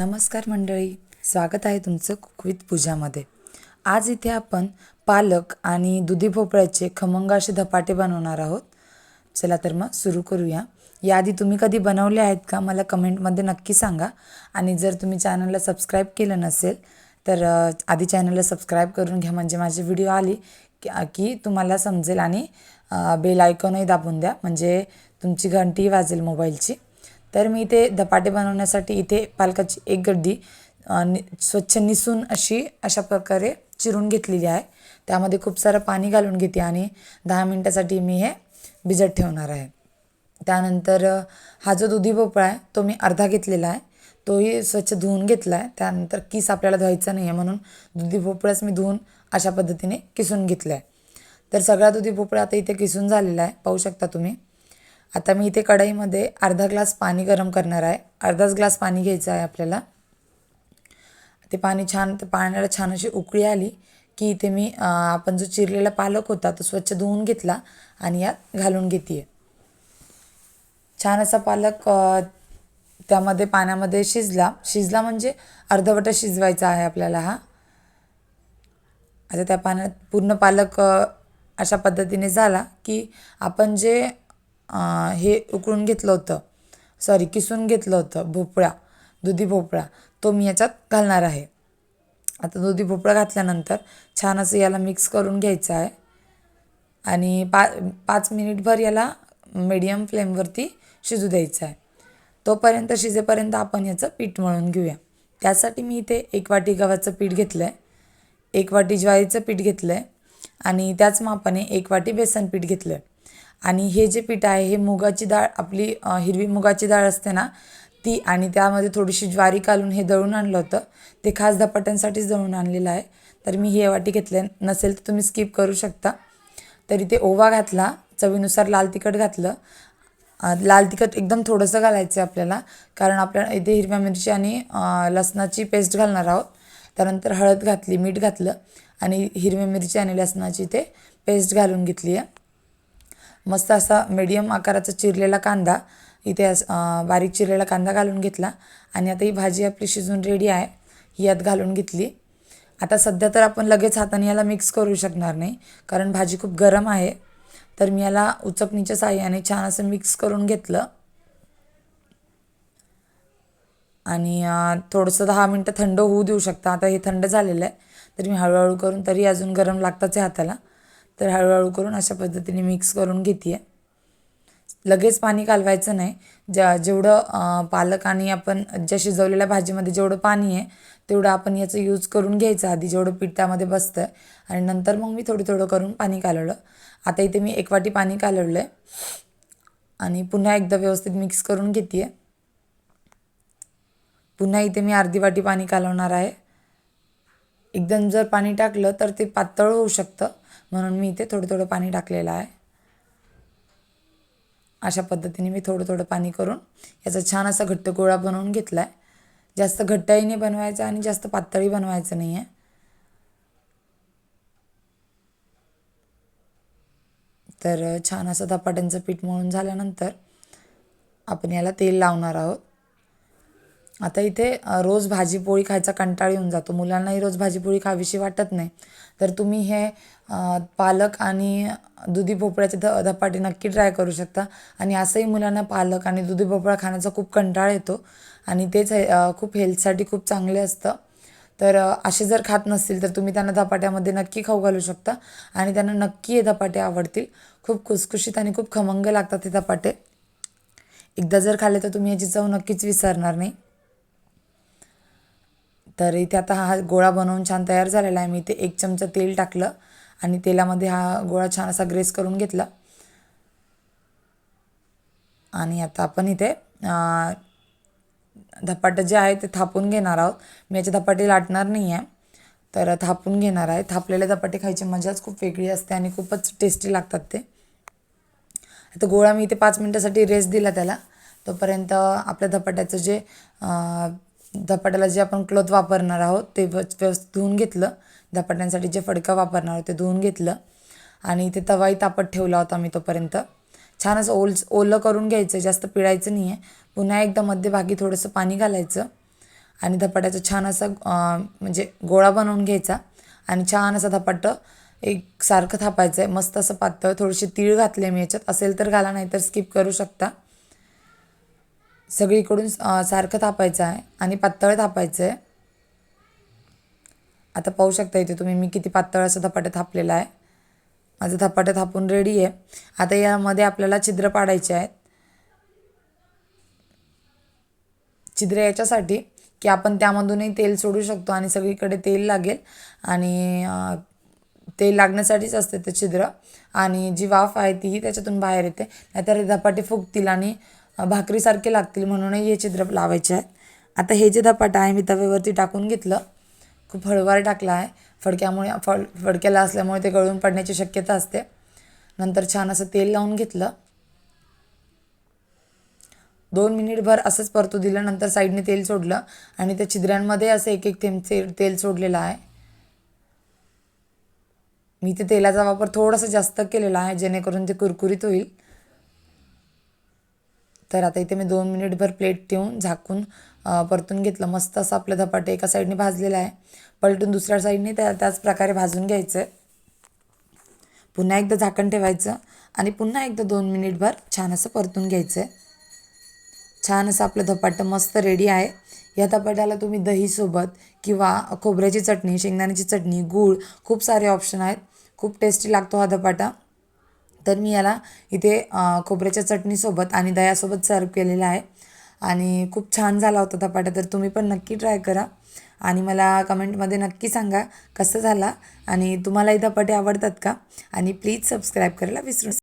नमस्कार मंडळी. स्वागत आहे तुमचं कुकवित पूजामध्ये. आज इथे आपण पालक आणि दुधी भोपळ्याचे खमंग असे धपाटे बनवणार आहोत. चला तर मग सुरू करूया. याआधी तुम्ही कधी बनवले आहेत का मला कमेंटमध्ये नक्की सांगा. आणि जर तुम्ही चॅनलला सबस्क्राईब केलं नसेल तर आधी चॅनलला सबस्क्राईब करून घ्या. म्हणजे माझी व्हिडिओ आली की की तुम्हाला समजेल आणि बेल आयकॉनही दाबून द्या. म्हणजे तुमची घंटी वाजेल मोबाईलची. तर मी इथे धपाटे बनवण्यासाठी इथे पालकाची एक गड्डी नि स्वच्छ निसून अशी अशा प्रकारे चिरून घेतलेली आहे. त्यामध्ये खूप सारं पाणी घालून घेते आणि दहा मिनटासाठी मी हे भिजत ठेवणार आहे. त्यानंतर हा जो दुधी भोपळा आहे तो मी अर्धा घेतलेला आहे. तोही स्वच्छ धुवून घेतला आहे त्यानंतर किस आपल्याला धुवायचा नाही आहे म्हणून दुधी भोपळाच मी धुवून अशा पद्धतीने किसून घेतला आहे तर सगळा दुधी भोपळा आता इथे किसून झालेला आहे. पाहू शकता तुम्ही. आता मी इथे कढईमध्ये अर्धा ग्लास पाणी गरम करणार आहे. अर्धाच ग्लास पाणी घ्यायचं आहे आपल्याला. ते पाणी छान ते पाण्याला छान अशी उकळी आली की इथे मी आपण जो चिरलेला पालक होता तो स्वच्छ धुवून घेतला आणि यात घालून घेते छान असा पालक त्यामध्ये पाण्यामध्ये शिजला. शिजला म्हणजे अर्धवट शिजवायचा आहे आपल्याला हा. आता त्या पाण्यात पूर्ण पालक अशा पद्धतीने झाला की आपण जे हे उकळून घेतलं होतं. सॉरी किसून घेतलं होतं. भोपळा दुधी भोपळा. तो मी याच्यात घालणार आहे. आता दुधी भोपळा घातल्यानंतर छान असं याला मिक्स करून घ्यायचं आहे. आणि पा पाच मिनिटभर याला मीडियम फ्लेमवरती शिजू द्यायचं आहे. तोपर्यंत शिजेपर्यंत आपण याचं पीठ मळून घेऊया. त्यासाठी मी इथे एक वाटी गव्हाचं पीठ घेतलं आहे एक वाटी ज्वारीचं पीठ घेतलं आहे आणि त्याच मापाने एक वाटी बेसन पीठ घेतलं आहे आणि हे जे पीठ आहे हे मुगाची डाळ आपली हिरवी मुगाची डाळ असते ना ती आणि त्यामध्ये थोडीशी ज्वारी कालून हे दळून आणलं होतं. ते खास धपाट्यांसाठीच दळून आणलेलं आहे. तर मी हे वाटी घेतले. नसेल तर तुम्ही स्किप करू शकता. तरी ते ओवा घातला चवीनुसार लाल तिखट घातलं. लाल तिखट एकदम थोडंसं घालायचं आहे आपल्याला कारण आपल्याला इथे हिरव्या मिरची आणि लसणाची पेस्ट घालणार आहोत. त्यानंतर हळद घातली मीठ घातलं आणि हिरव्या मिरची आणि लसणाची ते पेस्ट घालून घेतली आहे. मस्त असा मीडियम आकाराचा चिरलेला कांदा इथे अस- बारीक चिरलेला कांदा घालून घेतला. आणि आता ही भाजी आपली शिजून रेडी आहे. ही यात घालून घेतली. आता सध्या तर आपण लगेच हाताने याला मिक्स करू शकणार नाही कारण भाजी खूप गरम आहे. तर मी याला उचपणीच्या साह्याने छान असं मिक्स करून घेतलं. आणि थोडंसं दहा मिनटं थंड होऊ देऊ शकता. आता हे थंड झालेलं आहे. तर मी हळूहळू करून तरी अजून गरम लागताच आहे हाताला. तर हळूहळू करून अशा पद्धतीने मिक्स करून घेते आहे लगेच पाणी कालवायचं नाही. ज्या जेवढं पालक आणि आपण ज्या शिजवलेल्या भाजीमध्ये जेवढं पाणी आहे तेवढं आपण याचं यूज करून घ्यायचं. आधी जेवढं पीठ त्यामध्ये बसतं आहे आणि नंतर मग मी थोडं थोडं करून पाणी कालवलं. आता इथे मी एक वाटी पाणी कालवलं आहे आणि पुन्हा एकदा व्यवस्थित मिक्स करून घेते आहे पुन्हा इथे मी अर्धी वाटी पाणी कालवणार आहे. एकदम जर पाणी टाकलं तर ते पातळ होऊ शकतं. म्हणून मी इथे थोडं थोडं पाणी टाकलेलं आहे. अशा पद्धतीने मी थोडं थोडं पाणी करून याचा छान असा घट्ट गोळा बनवून घेतला आहे जास्त घट्टही नाही बनवायचा आणि जास्त पातळही बनवायचं नाही आहे तर छान असं धपाट्यांचं पीठ मळून झाल्यानंतर आपण याला तेल लावणार आहोत. आता इथे रोज भाजीपोळी खायचा कंटाळ येऊन जातो. मुलांनाही रोज भाजीपोळी खावीशी वाटत नाही. तर तुम्ही हे पालक आणि दुधी भोपळ्याचे ध धपाटे नक्की ट्राय करू शकता. आणि असंही मुलांना पालक आणि दुधी भोपळा खाण्याचा खूप कंटाळ येतो. आणि तेच हे खूप हेल्थसाठी खूप चांगले असतं. तर असे जर खात नसतील तर तुम्ही त्यांना धपाट्यामध्ये नक्की खाऊ घालू शकता. आणि त्यांना नक्की हे धपाटे आवडतील. खूप खुसखुशीत आणि खूप खमंग लागतात हे धपाटे. एकदा जर खाल्ले तर तुम्ही याची चव नक्कीच विसरणार नाही. तर इथे आता हा गोळा बनवून छान तयार झालेला आहे. मी इथे एक चमचा तेल टाकलं आणि तेलामध्ये हा गोळा छान असा ग्रेस करून घेतला. आणि आता आपण इथे धपाटं जे आहे ते थापून घेणार आहोत. मी याचे धपाटे लाटणार नाही आहे तर थापून घेणार आहे. थापलेले धपाटे खायची मजाच खूप वेगळी असते आणि खूपच टेस्टी लागतात ते. आता गोळा मी इथे पाच मिनटासाठी रेस्ट दिला त्याला. तोपर्यंत आपल्या धपाट्याचं जे धपाट्याला जे आपण क्लोथ वापरणार आहोत ते व्यवस्थित धुवून घेतलं. धपाट्यांसाठी जे फडकं वापरणार आहोत ते धुवून घेतलं. आणि ते तवाही तापत ठेवला होता मी तोपर्यंत. छान असं ओल ओलं करून घ्यायचं जास्त पिळायचं नाही आहे पुन्हा एकदा मध्यभागी थोडंसं पाणी घालायचं. आणि धपाट्याचा छान असा म्हणजे गोळा बनवून घ्यायचा. आणि छान असा धपाटं एक सारखं थापायचं आहे मस्त असं पातळ थोडीशी तीळ घातले मी याच्यात. असेल तर घाला नाही तर स्किप करू शकता. सगळीकडून सारखं थापायचं आहे आणि पातळ थापायचं आहे आता पाहू शकता इथे तुम्ही मी किती पातळ असं धपाटं थापलेलं आहे माझं धपाटं थापून रेडी आहे. आता यामध्ये आपल्याला छिद्र पाडायचे आहेत. छिद्र याच्यासाठी की आपण त्यामधूनही तेल सोडू शकतो आणि सगळीकडे तेल लागेल. आणि तेल लागण्यासाठीच असते ते छिद्र. आणि जी वाफ आहे तीही त्याच्यातून बाहेर येते. नाहीतर धपाटे फुगतील आणि भाकरीसारखे लागतील म्हणूनही हे छिद्र लावायचे आहेत. आता हे जे धपाटं आहे मी तव्यावरती टाकून घेतलं. खूप हळूवार टाकला आहे. फडक्यामुळे फड फडक्याला असल्यामुळे ते गळून पडण्याची शक्यता असते. नंतर छान असं तेल लावून घेतलं. दोन मिनिटभर असंच परतू दिलं. नंतर साईडने तेल सोडलं. आणि त्या छिद्रांमध्ये असं एक एक थेंब तेल सोडलेलं आहे. मी ते तेलाचा वापर थोडासा जास्त केलेला आहे जेणेकरून ते कुरकुरीत होईल. तर आता इथे मी दोन मिनिटभर प्लेट ठेवून झाकून परतून घेतलं. मस्त असं आपलं धपाटे एका साईडने भाजलेलं आहे. पलटून दुसऱ्या साईडने त्या त्याच प्रकारे भाजून घ्यायचं. आहे पुन्हा एकदा झाकण ठेवायचं आणि पुन्हा एकदा दोन मिनिटभर छान असं परतून घ्यायचं. आहे छान असं आपलं धपाटं मस्त रेडी आहे. या धपाट्याला तुम्ही दहीसोबत किंवा खोबऱ्याची चटणी शेंगदाण्याची चटणी गूळ खूप सारे ऑप्शन आहेत. खूप टेस्टी लागतो हा धपाटा. तर मी याला इथे खोबऱ्याच्या चटणीसोबत आणि दह्यासोबत सर्व केलेला आहे. आणि खूप छान झाला होता धपाटा तर तुम्ही पण नक्की ट्राय करा. आणि मला कमेंटमध्ये नक्की सांगा कसं झाला आणि तुम्हालाही धपाटे आवडतात का? आणि प्लीज सबस्क्राईब करायला विसरू